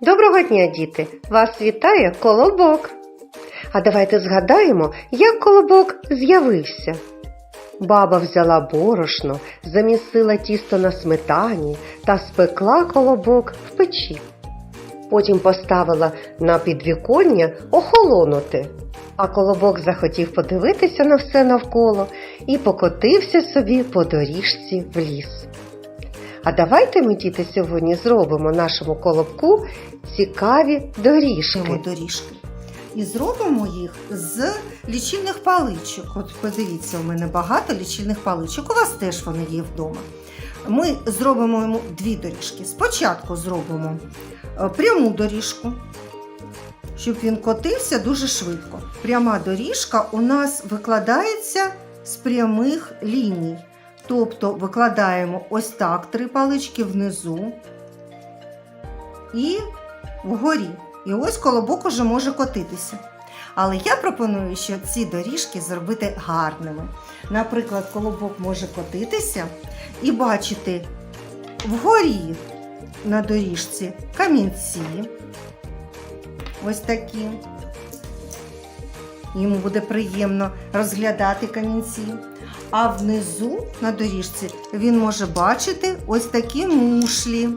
Доброго дня, діти! Вас вітає колобок. А давайте згадаємо, як колобок з'явився. Баба взяла борошно, замісила тісто на сметані та спекла колобок в печі. Потім поставила на підвіконня охолонути. А колобок захотів подивитися на все навколо і покотився собі по доріжці в ліс. А давайте ми, діти, сьогодні зробимо нашому колобку цікаві доріжки. Доріжки. І зробимо їх з лічильних паличок. От подивіться, у мене багато лічильних паличок. У вас теж вони є вдома. Ми зробимо йому дві доріжки. Спочатку зробимо е, пряму доріжку, щоб він котився дуже швидко. Пряма доріжка у нас викладається з прямих ліній. Тобто викладаємо ось так три палички внизу і вгорі. І ось колобок уже може котитися. Але я пропоную, що ці доріжки зробити гарними. Наприклад, колобок може котитися і бачити вгорі на доріжці камінці. Ось такі. Йому буде приємно розглядати камінці. А внизу на доріжці він може бачити ось такі мушлі.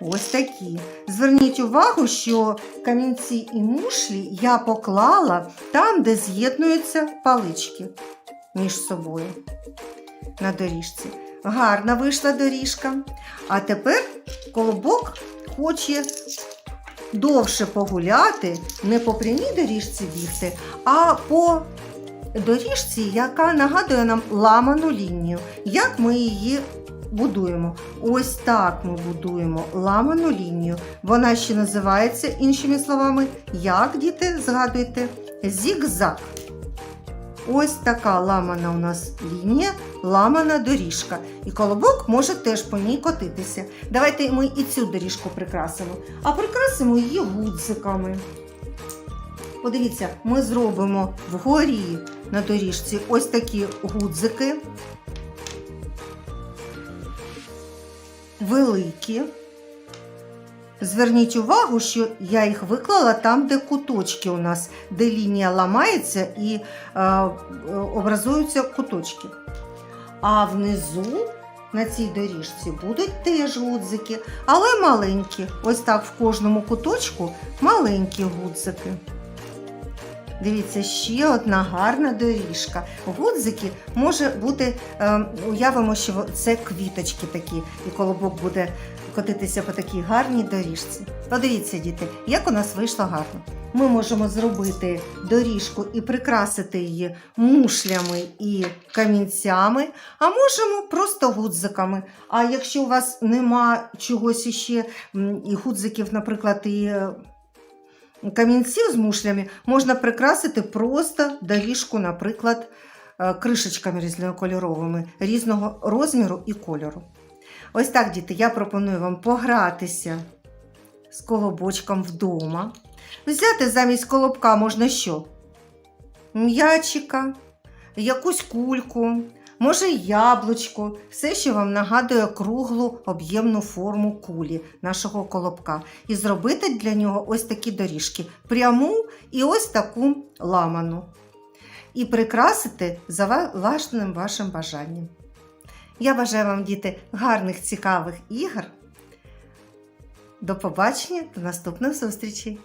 Ось такі. Зверніть увагу, що камінці і мушлі я поклала там, де з'єднуються палички між собою на доріжці. Гарна вийшла доріжка. А тепер колобок хоче довше погуляти, не по прямій доріжці бігти, а по доріжці, яка нагадує нам ламану лінію. Як ми її будуємо? Ось так ми будуємо ламану лінію. Вона ще називається, іншими словами, як діти, згадуйте, зігзаг. Ось така ламана у нас лінія, ламана доріжка. І колобок може теж по ній котитися. Давайте ми і цю доріжку прикрасимо. А прикрасимо її гудзиками. Подивіться, ми зробимо вгорі на доріжці ось такі гудзики. Великі. Зверніть увагу, що я їх виклала там, де куточки у нас, де лінія ламається і е, образуються куточки. А внизу на цій доріжці будуть теж гудзики, але маленькі. Ось так в кожному куточку маленькі гудзики. Дивіться, ще одна гарна доріжка. Гудзики може бути, е, уявимо, що це квіточки такі, і колобок буде котитися по такій гарній доріжці. Подивіться, діти, як у нас вийшло гарно. Ми можемо зробити доріжку і прикрасити її мушлями і камінцями, а можемо просто гудзиками. А якщо у вас нема чогось іще, і гудзиків, наприклад, і е, камінців з мушлями, можна прикрасити просто доріжку, наприклад, е, кришечками різнокольоровими, різного розміру і кольору. Ось так, діти, я пропоную вам погратися з колобочком вдома. Взяти замість колобка можна що? М'ячика, якусь кульку, може яблучко, все, що вам нагадує круглу об'ємну форму кулі нашого колобка. І зробити для нього ось такі доріжки, пряму і ось таку ламану. І прикрасити за власним вашим бажанням. Я бажаю вам, діти, гарних цікавих ігор. До побачення, до наступних зустрічей!